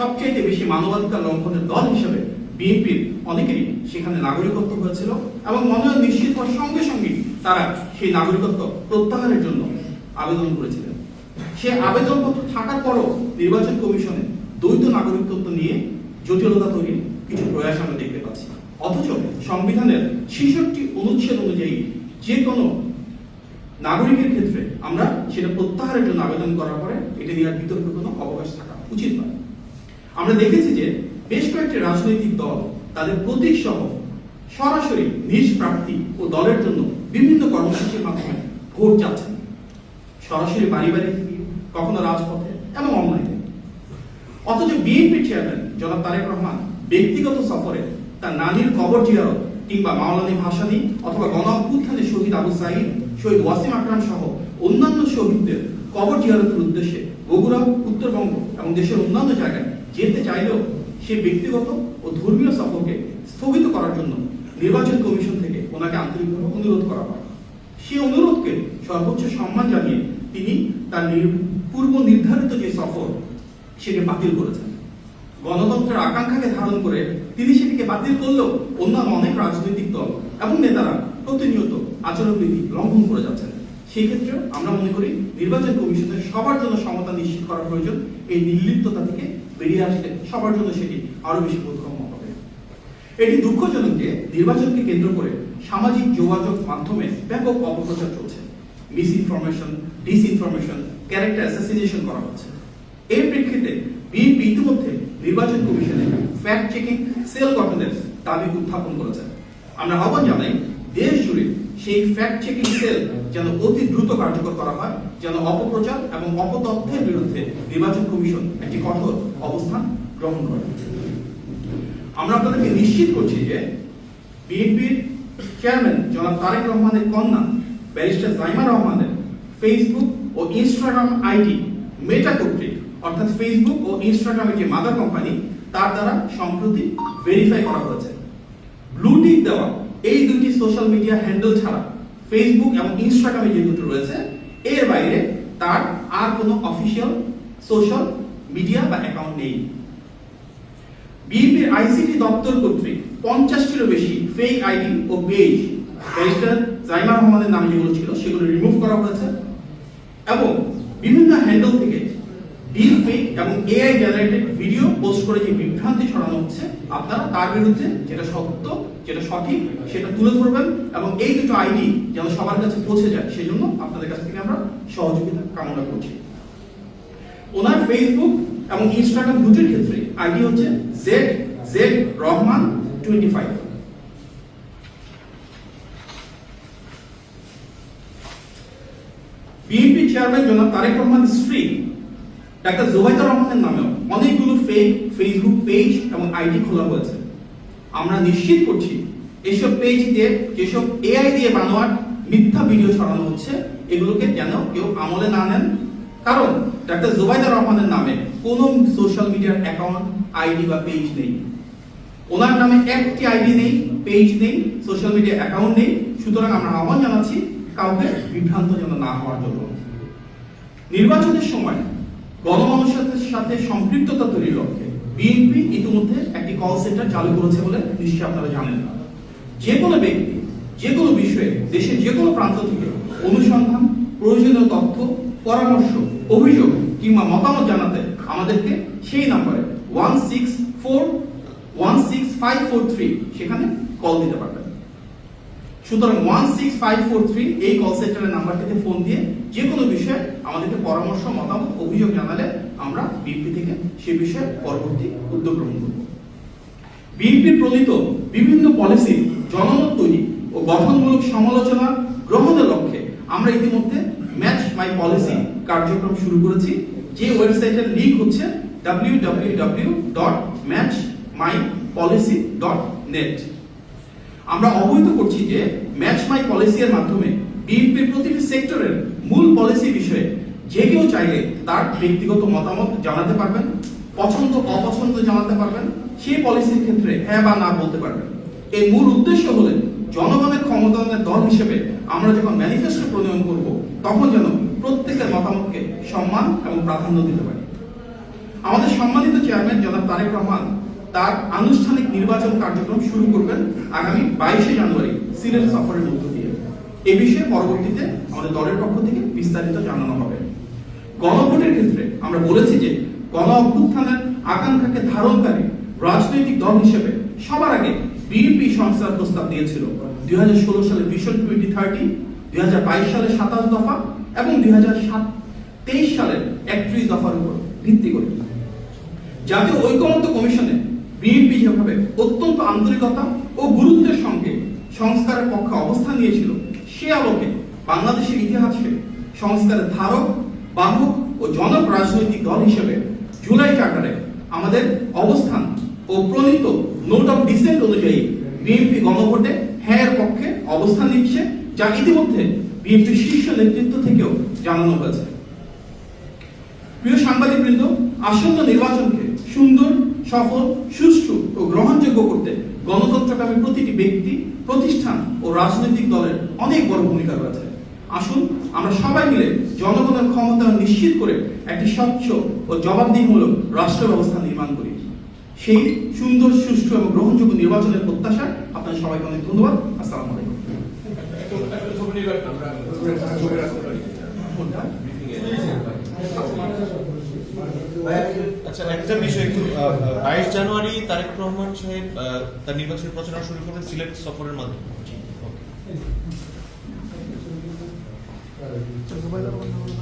সবচাইতে বেশি মানবাধিকার লঙ্ঘনের দল হিসেবে বিএনপির অনেকেরই সেখানে নাগরিকত্ব হয়েছিল এবং মনোনয়ন নিশ্চিত হওয়ার সঙ্গে সঙ্গে তারা সেই নাগরিকত্ব প্রত্যাহারের জন্য আবেদন করেছিলেন। সে আবেদনপত্র থাকার পরও নির্বাচন কমিশনে দ্বৈত নাগরিকত্ব নিয়ে জটিলতা তৈরির কিছু প্রয়াস আমরা দেখতে পাচ্ছি। অথচ সংবিধানের ছেষট্টি অনুচ্ছেদ অনুযায়ী যে কোনো নাগরিকের ক্ষেত্রে আমরা সেটা প্রত্যাহারের জন্য আবেদন করার পরে এটা নিয়ে আর কোনো অবকাশ থাকা উচিত নয়। আমরা দেখেছি যে বেশ কয়েকটি রাজনৈতিক দল তাদের প্রতীক সহ সরাসরি নিজ প্রার্থী ও দলের জন্য বিভিন্ন কর্মসূচির মাধ্যমে ভোট চাচ্ছেন। সরাসরি বাড়ি বাড়ি কখনো রাজপথে এবং অনলাইনে। অথচ বিএনপি চেয়ারম্যান জনাব তারেক রহমান ব্যক্তিগত সফরে তার নানির কবর জিয়ারত কিংবা মাওলানি ভাসানী অথবা গণ শহীদ আবু সাইদ শহীদ ওয়াসিম আকরাম সহ অন্যান্য শহীদদের কবর জিয়ারতের উদ্দেশ্যে বগুড়া, উত্তরবঙ্গ এবং দেশের অন্যান্য জায়গায় যেতে চাইলেও সে ব্যক্তিগত ও ধর্মীয় সফরকে স্থগিত করার জন্য নির্বাচন কমিশন থেকে ওনাকে আন্তরিকভাবে অনুরোধ করা হয়। সেই অনুরোধকে সর্বোচ্চ সম্মান জানিয়ে তিনি তার পূর্ব নির্ধারিত যে সফর, সেটি বাতিল করেছেন। গণতন্ত্রের আকাঙ্ক্ষাকে ধারণ করে তিনি সেটিকে বাতিল করলেও অন্যান্য অনেক রাজনৈতিক দল এবং নেতারা প্রতিনিয়ত আচরণবিধি লঙ্ঘন করে যাচ্ছেন। সেই ক্ষেত্রে আমরা মনে করি, নির্বাচন কমিশনের সবার জন্য সমতা নিশ্চিত করা প্রয়োজন এই নির্লিপ্ততা থেকে বেরিয়ে আসলে সবার জন্য সেটি আরও বেশি বোধগম্য হবে। এটি দুঃখজনক যে নির্বাচনকে কেন্দ্র করে সামাজিক যোগাযোগ মাধ্যমে ব্যাপক অপপ্রচার চলছে। Misinformation disinformation character assassination করা হচ্ছে। এর প্রেক্ষিতে বিএনপি ইতিমধ্যে নির্বাচন কমিশনে ফ্যাক্ট চেকিং সেল গঠনের দাবি উত্থাপন করেছে। আমরা আহ্বান জানাই, দেশ জুড়ে সেই ফ্যাক্ট চেকিং সেল যেন অতি দ্রুত কার্যকর করা হয়, যেন অপপ্রচার এবং অপতথ্যের বিরুদ্ধে নির্বাচন কমিশন একটি কঠোর অবস্থান গ্রহণ করে। আমরা আপনাদেরকে নিশ্চিত করছি যে বিএনপির চেয়ারম্যান জনাব তারেক রহমানের কন্যা ব্যারিস্টার জাইমা রহমানের ফেসবুক ও ইনস্টাগ্রাম আইডি মেটা কর্তৃক, অর্থাৎ ফেসবুক ও ইনস্টাগ্রামের যে মাদার কোম্পানি তার দ্বারা সম্প্রতি ভেরিফাই করা হয়েছে। ব্লু টিক দেওয়া এই দুটি সোশ্যাল মিডিয়া হ্যান্ডেল ছাড়া ফেসবুক এবং ইনস্টাগ্রামে যে দুটো রয়েছে, এর বাইরে তার আর কোনো অফিসিয়াল সোশ্যাল মিডিয়া বা অ্যাকাউন্ট নেই। বিএনপির আইসিটি দপ্তর কর্তৃক পঞ্চাশটিরও বেশি ফেক আইডি ও পেজ ব্যারিস্টার জাইমা রহমানের নামে যেগুলো ছিল, সেগুলো রিমুভ করা হয়েছে। এবং বিভিন্ন হ্যান্ডেল এবং এআই জেনারেটেড ভিডিও পোস্ট করে যে বিভ্রান্তি ছড়ানো হচ্ছে, আপনারা তার বিরুদ্ধে যেটা সত্য, যেটা সঠিক, সেটা তুলে ধরবেন এবং এই দুটো আইডি যেন সবার কাছে পৌঁছে যায়, সেজন্য আপনাদের কাছ থেকে আমরা সহযোগিতা কামনা করছি। ওনার ফেসবুক এবং ইনস্টাগ্রাম দুটির ক্ষেত্রে আইডি হচ্ছে Z Z Rahman twenty five BNP chairman জনাব তারেক রহমান স্ত্রী ডাক্তার জোবাইদা রহমানের নামেও অনেকগুলো ফেক ফেসবুক পেজ এবং আইডি খোলা হয়েছে। আমরা নিশ্চিত করছি এসব পেজ দিয়ে যেসব এআই দিয়ে বানোয়াট মিথ্যা ভিডিও ছড়ানো হচ্ছে, এগুলোকে যেন কেউ আমলে না নেন। কারণ ডাক্তার জোবাইদা রহমানের নামে কোনো সোশ্যাল মিডিয়ার অ্যাকাউন্ট আইডি বা পেজ নেই। ওনার নামে একটি আইডি নেই পেজ নেই সোশ্যাল মিডিয়া অ্যাকাউন্ট নেই। সুতরাং আমরা আহ্বান জানাচ্ছি কাউকে বিভ্রান্ত যেন না হওয়ার জন্য। নির্বাচনের সময় গণমানুষের সাথে সম্পৃক্ততা তৈরির লক্ষ্যে বিএনপি ইতিমধ্যে একটি কল সেন্টার চালু করেছে বলে নিশ্চয়ই আপনারা জানেন। না যে কোনো ব্যক্তি, যে কোনো বিষয়ে, দেশের যে কোনো প্রান্ত থেকে অনুসন্ধান, প্রয়োজনীয় তথ্য, পরামর্শ, অভিযোগ কিংবা মতামত জানাতে আমাদেরকে সেই নাম্বারে one six four one six five four three সেখানে কল দিতে পারবেন সুতরাং one six five four three এই কল সেন্টারের নাম্বারটিতে ফোন দিয়ে যে কোনো বিষয়ে আমাদেরকে পরামর্শ, মতামত, অভিযোগ জানালে আমরা বিএনপি থেকে সে বিষয়ে পরবর্তী উদ্যোগ গ্রহণ করব। বিএনপি প্রণীত বিভিন্ন পলিসি জনমত তৈরি ও গঠনমূলক সমালোচনা গ্রহণের লক্ষ্যে আমরা ইতিমধ্যে ম্যাচ মাই পলিসি কার্যক্রম শুরু করেছি। যে ওয়েবসাইটের লিঙ্ক হচ্ছে www.matchmypolicy.net আমরা অবহিত করছি যে ম্যাচ মাই পলিসি এর মাধ্যমে বিএনপির প্রতিটি সেক্টরের মূল পলিসি বিষয়ে যে কেউ চাইলে তার ব্যক্তিগত মতামত জানাতে পারবেন, পছন্দ, অপছন্দ জানাতে পারবেন, সেই পলিসির ক্ষেত্রে হ্যাঁ বা না বলতে পারবেন। এর মূল উদ্দেশ্য হলে জনগণের ক্ষমতায়নের দল হিসেবে আমরা যখন ম্যানিফেস্টো প্রণয়ন করব, তখন যেন প্রত্যেকের মতামতকে সম্মান এবং প্রাধান্য দিতে পারি। আমাদের সম্মানিত চেয়ারম্যান জনাব তারেক রহমান তার আনুষ্ঠানিক নির্বাচন কার্যক্রম শুরু করবেন আগামী বাইশে জানুয়ারি সিলেট সফরের মধ্য দিয়ে। এ বিষয়ে পরবর্তীতে আমাদের দলের পক্ষ থেকে বিস্তারিত জানানো হবে। গণভোটের ক্ষেত্রে আমরা বলেছি যে গণ অভ্যুত্থানের আকাঙ্ক্ষাকে ধারণকারী রাজনৈতিক দল হিসেবে সবার আগে বিএনপি সংস্থার প্রস্তাব দিয়েছিল। দুই হাজার ষোলো সালে ভিশন টোয়েন্টি থার্টি, দুই সালে সাতাশ দফা এবং দুই হাজার সাত, তেইশ সালের একত্রিশ দফার উপর ভিত্তি করে। জাতীয় ঐকমত্য কমিশনে বিএনপি যেভাবে অত্যন্ত আন্তরিকতা ও গুরুত্বের সঙ্গে সংস্কারের পক্ষে অবস্থান নিয়েছিল, সে আলোকে বাংলাদেশের ইতিহাসে সংস্কারের ধারক, বাহক ও জনক রাজনৈতিক দল হিসেবে জুলাই চার্টারে আমাদের অবস্থান ও প্রণীত নোট অফ ডিসেন্ট অনুযায়ী বিএনপি গণভোটে হ্যাঁ পক্ষে অবস্থান নিচ্ছে, যা ইতিমধ্যে বিএনপির শীর্ষ নেতৃত্ব থেকেও জানানো হয়েছে। প্রিয় সাংবাদিকবৃন্দ, আসন্ন নির্বাচনকে সফল সুষ্ঠু ও গ্রহণযোগ্য করতে গণতন্ত্রকামী প্রতিটি ব্যক্তি প্রতিষ্ঠান ও রাজনৈতিক দলের অনেক বড় ভূমিকা রয়েছে। আসুন আমরা সবাই মিলে জনগণের ক্ষমতা নিশ্চিত করে একটি স্বচ্ছ ও জবাবদিহিমূলক রাষ্ট্র ব্যবস্থা নির্মাণ করি। সেই সুন্দর সুষ্ঠু এবং গ্রহণযোগ্য নির্বাচনের প্রত্যাশা আপনাদের সবাইকে অনেক ধন্যবাদ। আসসালামু আলাইকুম? আচ্ছা একটা বিষয় একটু বাইশ জানুয়ারি তারেক রহমান সাহেব তার নির্বাচনী প্রচারণা শুরু করবেন সিলেট সফরের মাধ্যমে Okay.